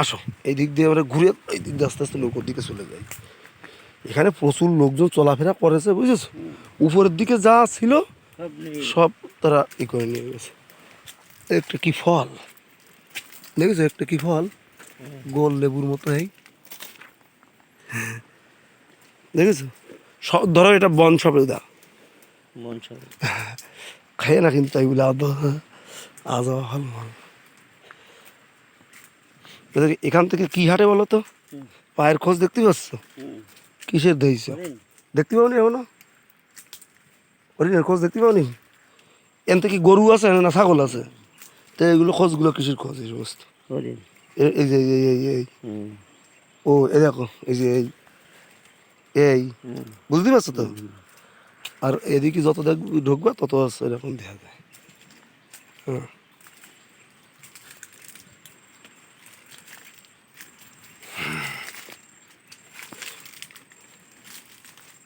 আসো। এই দিক দিয়ে আমরা ঘুরে এই দিক দিয়ে আস্তে আস্তে নৌকোর দিকে চলে যাই। এখানে প্রচুর লোকজন চলাফেরা করেছে বুঝেছ? উপরের দিকে যা ছিল সব তারা ই করে নিয়ে গেছে। একটা কি ফল? দেখেছ একটা কি ফল? গোল লেবুর মতো এই। দেখেছ? সব ধরো এটা বন সবেদা মন সব খায় না কিন্তু তাই বলে আদৌ আজ হল মল এখান থেকে কি হাটে বলো তো? পায়ের খোঁজ দেখতে পাচ্ছ? কিসের ধইছ দেখতে পাওনি এখনও? হরিণের খোঁজ দেখতে পাওনি? এন থেকে গরু আছে না ছাগল আছে? তো এগুলো খোঁজগুলো কিসের খোঁজ এই সমস্ত? এ- এই যে এই এই এই ও এই দেখো এই যে এই। এই। বুঝতে পারছ তো? আর এদিকে যত দেখ ঢুকবা তত আছে এরকম দেখা যায়। হ্যাঁ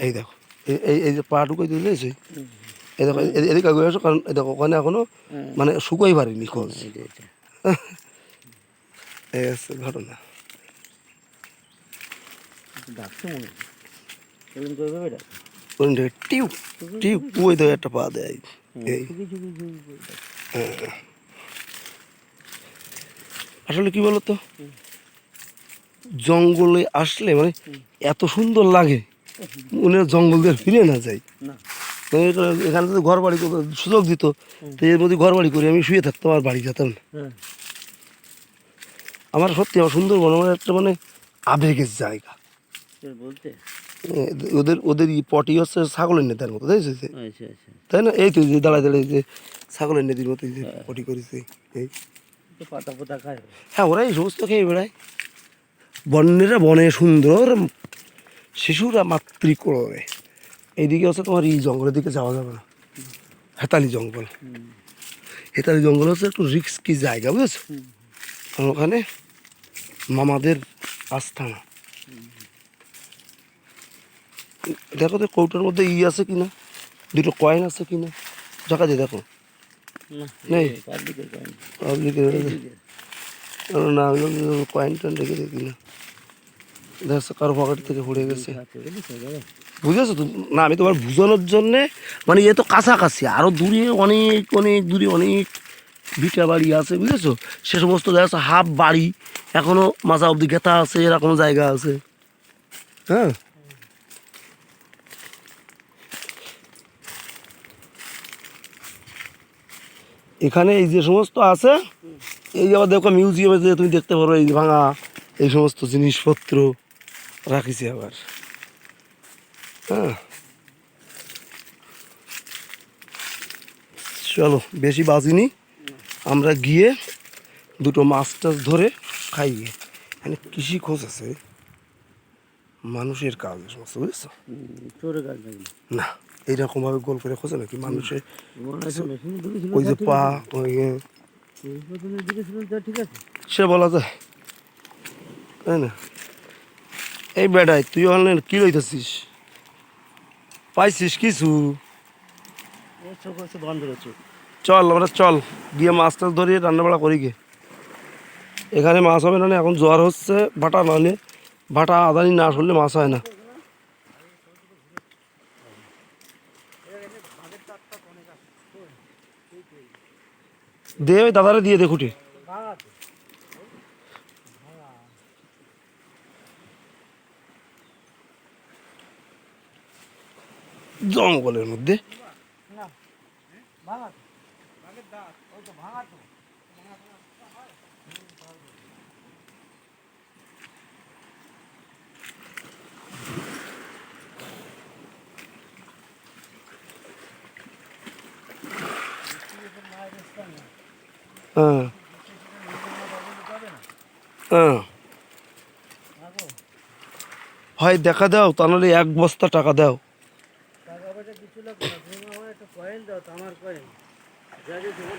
এই দেখো এই এই- যে পা ঢুকাই দিয়েছে এই দেখো এদিকে আগে আসো কারণ এই দেখো ওখানে এখনও মানে শুকাই পারিনি খোঁজ। এই হচ্ছে ঘটনা। ডাকছে হয়। এরকম করবে বেটা ওই দেখে টিউ টিউ ওই দেখো একটা পা দেয়। করে ডাকছে। আসলে কি বলতো? জঙ্গলে আসলে মানে এত সুন্দর লাগে। মনে হয় জঙ্গল দিয়ে ফিরে না যাই মানে এখানে যদি ঘর বাড়ি সুযোগ দিত। তো এর মধ্যে ঘর বাড়ি করে আমি শুয়ে থাকতাম আর বাড়ি যেতাম হ্যাঁ। আমার সত্যি আমার সুন্দরবন আমার একটা মানে আবেগের জায়গা। বলতে? ওদের ওদের পটি হচ্ছে ছাগলের নেতার মতো তাই তো? আচ্ছা আচ্ছা। তাই না? এই তো যে দাঁড়ায় দাঁড়ায় যে ছাগলের নেতির মতো যে পটি করেছে এই। পাতা পাতা খায়। হ্যাঁ ওরাই সমস্ত খেয়ে বেড়ায়। বন্যেরা বনে সুন্দর শিশুরা মাতৃকোড়ে এইদিকে হচ্ছে তোমার এই জঙ্গলের দিকে যাওয়া যাবে না। হেতালি জঙ্গল। হেতালি জঙ্গল হচ্ছে একটু রিস্কি জায়গা বুঝেছ? কারণ ওখানে মামাদের আস্থানা। দেখো তো কৌটার মধ্যে ই আছে কিনা দুটো কয়েন আছে কিনা। দেখা। যায় দেখো নেই। পাবলিকের কয়েন না কয়েন টয়েন রেখে দেখি না থেকে বুঝেছ তো? না, আমি তোমার বোঝানোর জন্যে মানে কাছাকাছি আরও দূরে অনেক অনেক দূরে অনেক ভিটা বাড়ি আছে, বুঝেছ? সে সমস্ত দেখা হাফ বাড়ি এখনও মাথা অবধি গেতা আছে এরকম জায়গা আছে। হ্যাঁ। এখানে এই যে সমস্ত আছে, এই আবার দেখো মিউজিয়ামে যে তুমি দেখতে পারো, এই ভাঙা, এই সমস্ত জিনিসপত্র। রাখিছি আবার। হ্যাঁ। চলো বেশি বাজিনি। আমরা গিয়ে দুটো মাছ টাছ ধরে খাই। গিয়ে এখানে কৃষি খোঁজ আছে। মানুষের কাজ সমস্ত বুঝেছ না না এইরকমভাবে গোল করে খোঁজে নাকি? মানুষের মনে ওই যে পা ওই সে বলা যায়। তাই না? এই বেটাই তুই অনলাইন কি লইতেছিস? পাইছিস কিছু? চল আমরা চল। গিয়ে মাছ টাছ ধরিয়ে রান্নাবাড়া করি গে। এখানে মাছ হবে না না, এখন জ্বর হচ্ছে ভাটা নাহলে ভাটা আদানি না আসলে মাছ হয় না। দে ওই দাদারে দিয়ে দে জঙ্গলের মধ্যে। হ্যাঁ। হ্যাঁ। হয় দেখা দাও তা নাহলে এক বস্তা টাকা দাও। টাকা পয়সা